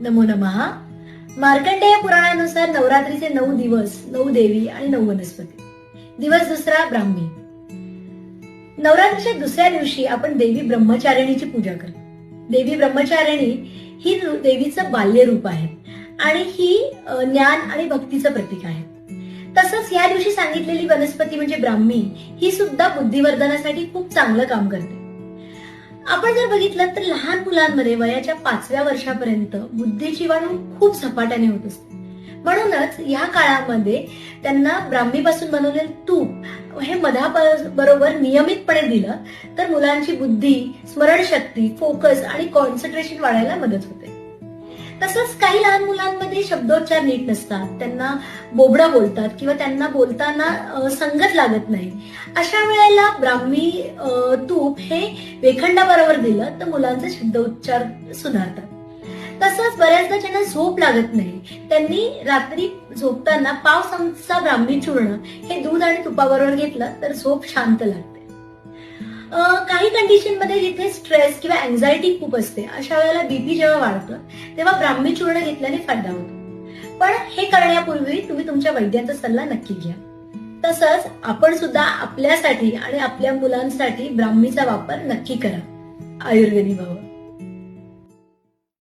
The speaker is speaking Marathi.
नमो नमः. मार्कंडेय पुराणानुसार नवरात्रीचे नऊ दिवस नऊ देवी आणि नऊ वनस्पती. दिवस दुसरा ब्राह्मी. नवरात्रीच्या दुसऱ्या दिवशी आपण देवी ब्रह्मचारिणीची पूजा करतो. देवी ब्रह्मचारिणी ही देवीचं बाल्य रूप आहे आणि ही ज्ञान आणि भक्तीचं प्रतीक आहे. तसंच या दिवशी सांगितलेली वनस्पती म्हणजे ब्राह्मी ही सुद्धा बुद्धिवर्धनासाठी खूप चांगलं काम करते. आपण जर बघितलं तर लहान मुलांमध्ये वयाच्या पाचव्या वर्षापर्यंत बुद्धीची वाढ खूप झपाट्याने होत असते. म्हणूनच या काळामध्ये त्यांना ब्राह्मीपासून बनवलेलं तूप हे मधा बरोबर नियमितपणे दिलं तर मुलांची बुद्धी स्मरणशक्ती फोकस आणि कॉन्सन्ट्रेशन वाढायला मदत होते. तसंच काही लहान मुलांमध्ये शब्दोच्चार नीट नसतात. त्यांना बोबडा बोलतात किंवा त्यांना बोलताना संगत लागत नाही. अशा वेळेला ब्राह्मी तूप हे वेखंडाबरोबर दिलं तर मुलांचे शब्दोच्चार सुधारतात. तसंच बऱ्याचदा ज्यांना झोप लागत नाही त्यांनी रात्री झोपताना पाव चमचा ब्राह्मी चूर्ण हे दूध आणि तुपाबरोबर घेतलं तर झोप शांत लागते. काही कंडिशनमध्ये जिथे स्ट्रेस किंवा अँझायटी खूप असते अशा वेळेला बीपी जेव्हा वाढतं तेव्हा ब्राह्मी चूर्ण घेतल्याने फायदा होतो पण हे करण्यापूर्वी तुम्ही तुमच्या वैद्याचा सल्ला नक्की घ्या. तसंच आपण सुद्धा आपल्यासाठी आणि आपल्या मुलांसाठी ब्राह्मीचा वापर नक्की करा. आयुर्वेदी भव